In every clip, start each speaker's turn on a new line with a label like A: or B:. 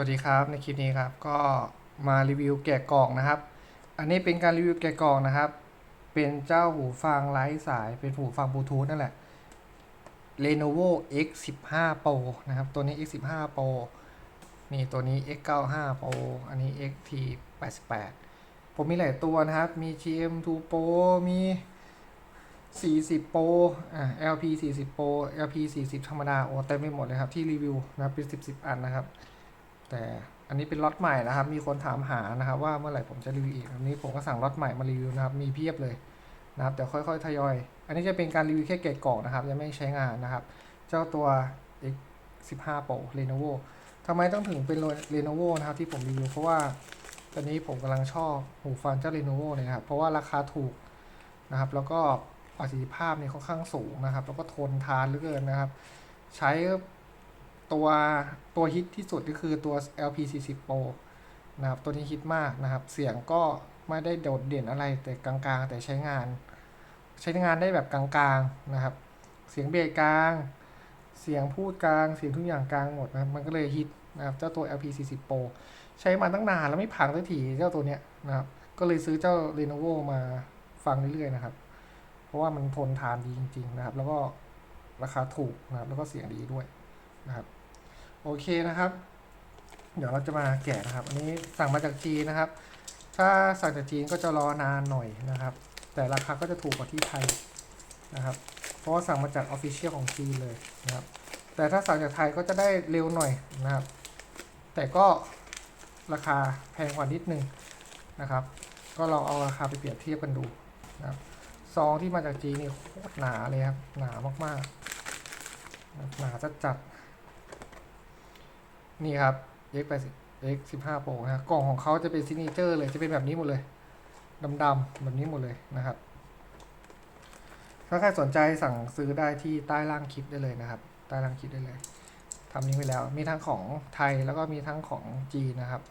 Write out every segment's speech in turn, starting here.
A: วัสดีครับในคลิปนี้ครับก็มารีวิวแกะกล่องนะครับ อันนี้เป็นการรีวิวแกะกล่องนะครับ เป็นเจ้าหูฟังไร้สายเป็นหูฟังบลูทูธนั่นแหละ Lenovo X15 Pro นะครับตัวนี้ X15 Pro นี่ตัวนี้ X95 Pro อันนี้ XT88 ผมมีหลายตัวนะครับ มี GM2 Pro มี 40 Pro อ่า LP 40 Pro LP 40 ธรรมดาโอ้เต็มไปหมดเลยครับที่รีวิวนะเป็น 10 10 อันนะครับ แต่อันนี้เป็นล็อตใหม่นะครับ มีคนถามหานะครับว่าเมื่อไหร่ผมจะรีวิวอีกอันนี้ผมก็สั่งล็อตใหม่มารีวิวนะครับ มีเพียบเลยนะครับเดี๋ยวค่อยๆทยอย อันนี้จะเป็นการรีวิวแค่เกตกล่องนะครับ ยังไม่ใช้งานนะครับ เจ้าตัว X15 Pro Lenovo ทำไมต้องถึงเป็น Lenovo นะครับที่ผมรีวิวเพราะว่าตอนนี้ผมกำลังชอบหูฟังเจ้า Lenovo เลยนะครับ เพราะว่าราคาถูกนะครับ แล้วก็ประสิทธิภาพเนี่ยค่อนข้างสูงนะครับ แล้วก็ทนทานเหลือเกินนะครับ ใช้ ตัวตัวฮิตที่สุดก็คือตัว LP40 Pro นะครับ ตัวนี้ฮิตมากนะครับ เสียงก็ไม่ได้โดดเด่นอะไรแต่กลางๆ แต่ใช้งาน ใช้งานได้แบบกลางๆนะครับ เสียงเบสกลาง เสียงพูดกลาง เสียงทุกอย่างกลางหมดนะมันก็เลยฮิตนะครับ เจ้าตัว LP40 Pro ใช้มาตั้งนานแล้วไม่พังสักทีเจ้าตัวเนี้ยนะครับ ก็เลยซื้อเจ้า Lenovo มาฟังเรื่อยๆนะครับ เพราะว่ามันทนทานดีจริง ๆ นะครับ แล้วก็ราคาถูกนะครับ แล้วก็เสียงดีด้วยนะครับ โอเคนะครับ เดี๋ยวเราจะมาแกะนะครับ อันนี้สั่งมาจากจีนนะครับ ถ้าสั่งจากจีนก็จะรอนานหน่อยนะครับ แต่ราคาก็จะถูกกว่าที่ไทยนะครับ เพราะว่าสั่งมาจากออฟฟิเชียลของจีนเลยนะครับ แต่ถ้าสั่งจากไทยก็จะได้เร็วหน่อยนะครับ แต่ก็ราคาแพงกว่านิดนึงนะครับ ก็ลองเอาราคาไปเปรียบเทียบกันดูนะครับซองที่มาจากจีนนี่โคตรหนาเลยครับ หนามากๆนะครับหนาจัด นี่ครับ X 8 X 15 Pro นะกล่องของเขาจะเป็นซิกเนเจอร์เลยจะเป็นแบบนี้หมดเลยดำๆแบบนี้หมดเลยนะครับ ถ้าใครสนใจสั่งซื้อได้ที่ใต้ล่างคลิปได้เลยนะครับ ใต้ล่างคลิปได้เลยทำลิงก์ไว้แล้ว มีทั้งของไทยแล้วก็มีทั้งของจีนนะครับ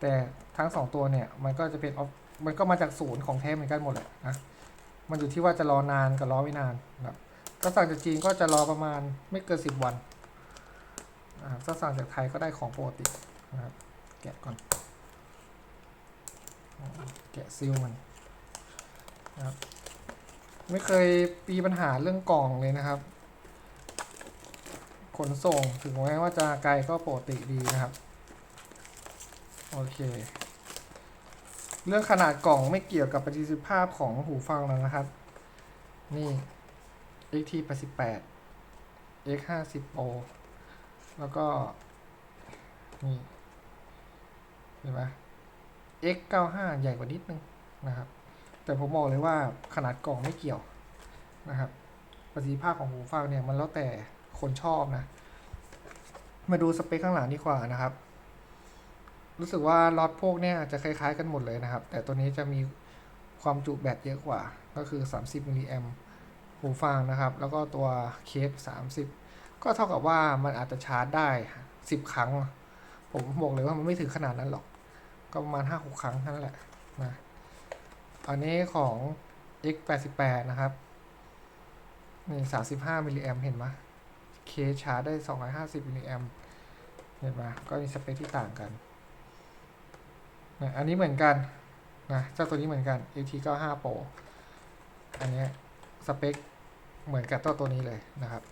A: แต่ทั้งสองตัวเนี่ยมันก็จะเป็นมันก็มาจากศูนย์ของแท้เหมือนกันหมดแหละนะมันอยู่ที่ว่าจะรอนานกับรอไม่นานนะครับถ้าสั่งจากจีนก็จะรอประมาณไม่เกินสิบวัน นะครับถ้าสั่งจากไทยก็ได้ของปกตินะครับ แกะก่อน แกะซีลมันนะครับ ไม่เคยมีปัญหาเรื่องกล่องเลยนะครับ ขนส่งถึงแม้ว่าจะไกลก็ปกติดีนะครับ โอเค เรื่องขนาดกล่องไม่เกี่ยวกับประสิทธิภาพของหูฟังแล้วนะครับ นี่ XT 88 X 50 Pro แล้วก็ นี่ เห็นไหม X 95ใหญ่กว่านิดนึงนะครับ แต่ผมบอกเลยว่าขนาดกล่องไม่เกี่ยวนะครับประสิทธิภาพของหูฟังเนี่ยมันแล้วแต่คนชอบนะ มาดูสเปคข้างหลังดีกว่านะครับ รู้สึกว่าล็อตพวกเนี้ยจะคล้ายๆกันหมดเลยนะครับ แต่ตัวนี้จะมีความจุแบตเยอะกว่า ก็คือ 30มิลลิแอมหูฟังนะครับ แล้วก็ตัวเคส30 ก็เท่ากับว่ามันอาจจะชาร์จได้10ครั้ง ผมบอกเลยว่ามันไม่ถึงขนาดนั้นหรอก ก็ประมาณ5-6ครั้งเท่านั้นแหละนะอันนี้ของ X88 นะครับนี่35มิลลิแอมเห็นไหมเคชาร์จได้250มิลลิแอมเห็นไหมก็มีสเปคที่ต่างกันนะอันนี้เหมือนกันนะเจ้าตัวนี้เหมือนกัน AT 95 Pro อันนี้สเปคเหมือนกับตัวตัวนี้เลยนะครับ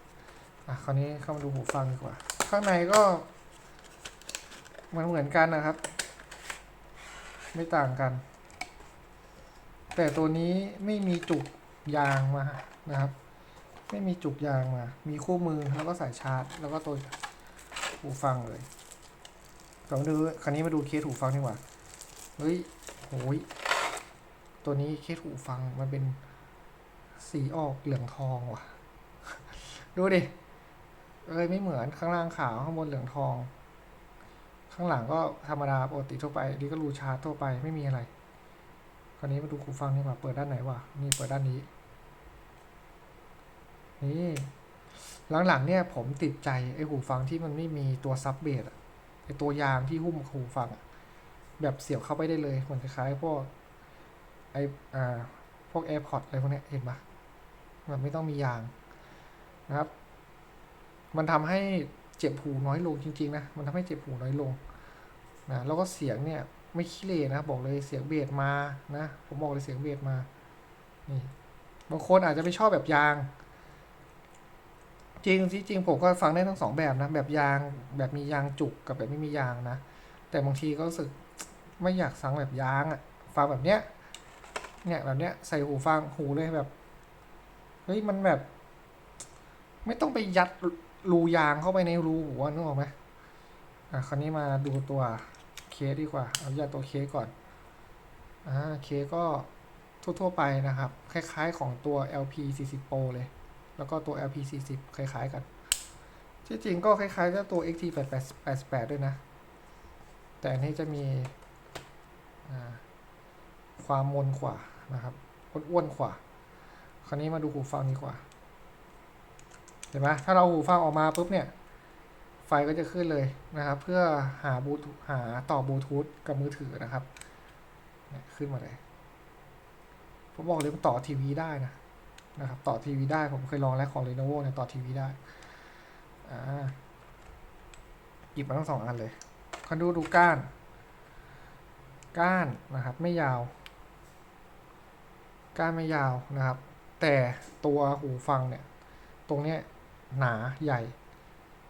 A: อะคราวนี้เข้ามาดูหูฟังดีกว่า ข้างในก็มันเหมือนกันนะครับ ไม่ต่างกัน แต่ตัวนี้ไม่มีจุกยางมานะครับ ไม่มีจุกยางมา มีคู่มือแล้วก็สายชาร์จ แล้วก็ตัวหูฟังเลยเดี๋ยวมาดูคราวนี้มาดูเคสหูฟังดีกว่า เฮ้ยโหยตัวนี้เคสหูฟังมันเป็นสีออกเหลืองทองว่ะ ดูดิ เอ้ยไม่เหมือนข้างล่างขาวข้างบนเหลืองทอง ข้างหลังก็ธรรมดาปกติทั่วไปอันนี่ก็รูชาร์จทั่วไปไม่มีอะไร คราวนี้มาดูหูฟังดีกว่าเปิดด้านไหนวะนี่เปิดด้านนี้ นี่หลังๆเนี่ยผมติดใจไอ้หูฟังที่มันไม่มีตัวซับเบสอะไอ้ตัวยางที่หุ้มหูฟังอะแบบเสียบเข้าไปได้เลยเหมือนคล้ายๆพวกไออ่าพวก AirPods อะไรพวกเนี้ยเห็นปะแบบไม่ต้องมียางนะครับ มันทำให้เจ็บหูน้อยลงจริงๆนะ มันทำให้เจ็บหูน้อยลงนะแล้วก็เสียงเนี่ยไม่ขี้เหร่นะ บอกเลยเสียงเบสมานะ ผมบอกเลยเสียงเบสมา นี่ บางคนอาจจะไม่ชอบแบบยาง จริงที่จริงผมก็ฟังได้ทั้งสองแบบนะ แบบยางแบบมียางจุกกับแบบไม่มียางนะ แต่บางทีก็รู้สึกไม่อยากฟังแบบยางอะฟังแบบเนี้ย เนี่ยแบบเนี้ยใส่หูฟังหูเลยแบบ เฮ้ยมันแบบ ไม่ต้องไปยัด รูยางเข้าไปในรูหัวนึกออกไหมอะคราวนี้มาดูตัวเคสดีกว่า เอาอย่าตัวเคสก่อนอ่าเคสก็ทั่วๆไปนะครับ คล้ายๆของตัว LP 40 Pro เลย แล้วก็ตัว LP 40คล้ายๆกัน ที่จริงก็คล้ายๆกับตัว XT 8 8 8ด้วยนะ แต่อันนี้จะมีความมนกว่านะครับอ้วนๆกว่า คราวนี้มาดูหูฟังดีกว่า เห็นไหมถ้าเราหูฟังออกมาปุ๊บเนี่ย ไฟก็จะขึ้นเลยนะครับ เพื่อหาบลูทูหาต่อบลูทูธกับมือถือนะครับเนี่ยขึ้นมาเลยผมบอกเลยมันต่อทีวีได้นะนะครับ ต่อทีวีได้ผมเคยลองแล้วของ Lenovo เนี่ยต่อทีวีได้อ่าหยิบมาทั้งสองอันเลยคันดูดูก้าน ก้านนะครับ ไม่ยาว ก้านไม่ยาวนะครับ แต่ตัวหูฟังเนี่ย ตรงเนี้ย หนาใหญ่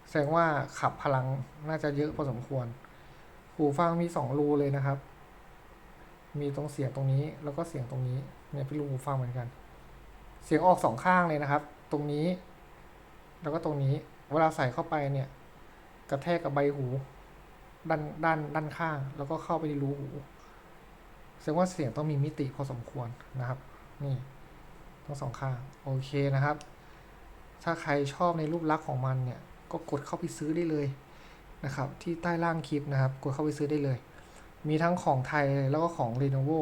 A: แสดงว่าขับพลังน่าจะเยอะพอสมควร หูฟังมีสองรูเลยนะครับ มีตรงเสียงตรงนี้แล้วก็เสียงตรงนี้เนี่ยเป็นรูหูฟังเหมือนกัน เสียงออกสองข้างเลยนะครับ ตรงนี้ แล้วก็ตรงนี้ เวลาใส่เข้าไปเนี่ย กระแทกกับใบหู ด้านด้านด้านข้าง แล้วก็เข้าไปในรูหูแสดงว่าเสียงต้องมีมิติพอสมควรนะครับ นี่ทั้งสองข้าง โอเคนะครับ ถ้าใครชอบในรูปลักษณ์ของมันเนี่ย ก็กดเข้าไปซื้อได้เลยนะครับ ที่ใต้ล่างคลิปนะครับ กดเข้าไปซื้อได้เลย มีทั้งของไทยแล้วก็ของ Lenovo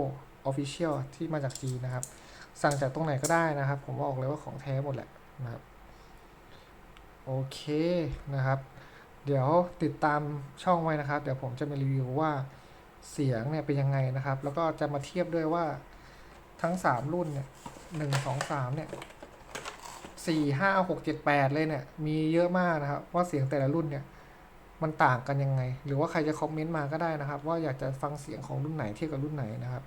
A: Official ที่มาจากจีนนะครับ สั่งจากตรงไหนก็ได้นะครับ ผมบอกเลยว่าของแท้หมดแหละนะครับ โอเคนะครับ เดี๋ยวติดตามช่องไว้นะครับ เดี๋ยวผมจะมารีวิวว่าเสียงเนี่ยเป็นยังไงนะครับ แล้วก็จะมาเทียบด้วยว่าทั้ง 3 รุ่นเนี่ยหนึ่งสองสามเนี่ย สี่ห้าหกเจ็ดแปดเลยเนี่ย มีเยอะมากนะครับ ว่าเสียงแต่ละรุ่นเนี่ย มันต่างกันยังไง หรือว่าใครจะคอมเมนต์มาก็ได้นะครับ ว่าอยากจะฟังเสียงของรุ่นไหนเทียบกับรุ่นไหนนะครับ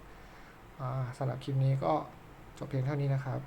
A: สำหรับคลิปนี้ก็จบเพียงเท่านี้นะครับ